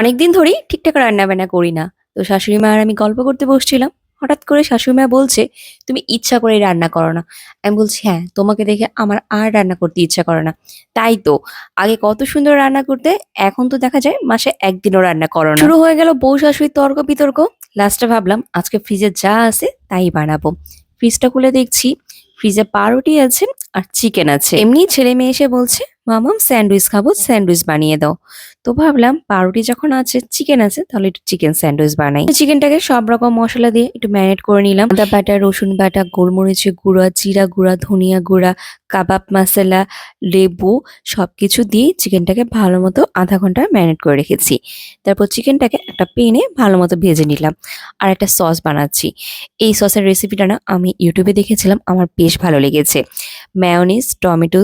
অনেকদিন ধরেই ঠিকঠাক রান্না বান্না করি না। তো শাশুড়ি মা আর আমি গল্প করতে বসছিলাম। হঠাৎ করে শাশুড়ি মা বলছে তুমি ইচ্ছা করে রান্না করো না। আমি বলছি হ্যাঁ তোমাকে দেখে আমার আর রান্না করতে ইচ্ছা করে না। তাই তো আগে কত সুন্দর রান্না করতে এখন তো দেখা যায় মাসে একদিনও রান্না করো না। শুরু হয়ে গেল বউ শাশুড়ির তর্ক বিতর্ক। লাস্টে ভাবলাম আজকে ফ্রিজে যা আছে তাই বানাবো। ফ্রিজটা খুলে দেখছি ফ্রিজে পাউরুটি আছে আর চিকেন আছে। এমনি ছেলে মেয়ে এসে বলছে মামাম স্যান্ডউইচ খাব, স্যান্ডউইচ বানিয়ে দাও। তো ভাবলাম পাউরুটি যখন আছে চিকেন আছে, তাহলে একটু চিকেন স্যান্ডউইচ বানাই। চিকেনটাকে সব রকম মশলা দিয়ে একটু ম্যারিনেট করে নিলাম। আদা বাটা, রসুন বাটা, গোলমরিচের গুঁড়া, জিরা গুঁড়া, ধনিয়া গুঁড়া কাবাব, মশলা, লেবু সব কিছু দিয়ে চিকেনটাকে ভালো মতো আধা ঘণ্টা ম্যারিনেট করে রেখেছি। তারপর চিকেনটাকে একটা পেনে ভালো মতো ভেজে নিলাম আর একটা সস বানাচ্ছি। এই সসের রেসিপিটা না আমি ইউটিউবে দেখেছিলাম, আমার বেশ ভালো লেগেছে। ম্যায়োনিজ টমেটো,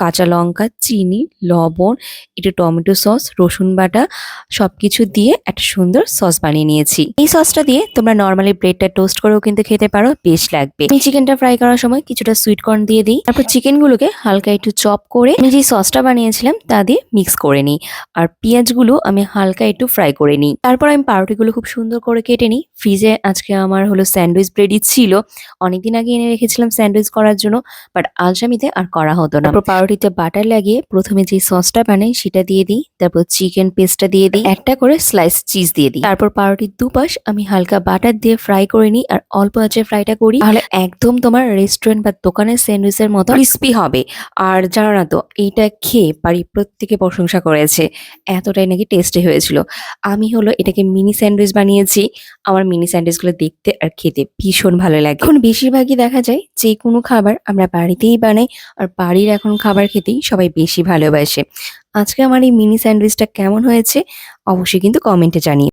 কাঁচা লঙ্কা, চিনি, লবণ, একটু টমেটো সস, রসুন বাটা সব কিছু দিয়ে একটা সুন্দর সস বানিয়ে নিয়েছি। এই সসটা দিয়ে তোমরা নর্মালি ব্রেডটা টোস্ট করেও কিন্তু খেতে পারো, বেশ লাগবে। চিকেনটা ফ্রাই করার সময় কিছুটা সুইট কর্ন দিয়ে দিই। তারপর চিকেনগুলোকে হালকা একটু চপ করে আমি যে সসটা বানিয়েছিলাম তা দিয়ে মিক্স করে নিই। আর পেঁয়াজগুলো আমি হালকা একটু ফ্রাই করে নিই। তারপর আমি পাউরুটিগুলো খুব সুন্দর করে কেটে নিই। ফ্রিজে আজকে আমার হলো স্যান্ডউইচ ব্রেডই ছিল। অনেকদিন আগে এনে রেখেছিলাম স্যান্ডউইচ করার জন্য বাট আলসামিতে আর করা হতো না। পাউরুটিতে বাটার লাগিয়ে প্রথমে যে সসটা বানাই সেটা দিয়ে দিই। তারপর চিকেন পেস্টটা দিয়ে দিই। একটা করে স্লাইস চিজ দিয়ে দিই। তারপর পাউরুটির দুপাশ আমি হালকা বাটার দিয়ে ফ্রাই করে নিই। আর অল্প আঁচে ফ্রাইটা করি। তাহলে একদম তোমার রেস্টুরেন্ট বা দোকানের স্যান্ডউইচের মতো। ক্রিস্পি হবে। আর জানো না তো, এইটা খেয়ে বাড়ির প্রত্যেকে প্রশংসা করেছে। এতটাই নাকি টেস্টি হয়েছিল। আমি হলো এটাকে মিনি স্যান্ডউইচ বানিয়েছি। আমার মিনি স্যান্ডউইচগুলো দেখতে আর খেতে ভীষণ ভালো লাগে। এখন বেশিরভাগই দেখা যায় যে কোনো খাবার আমরা বাড়িতেই বানাই আর বাড়ির এখন খাবার খেতেই সবাই বেশি ভালোবাসে। আজকে আমার এই মিনি স্যান্ডউইচটা কেমন হয়েছে অবশ্যই কিন্তু কমেন্টে জানিয়ে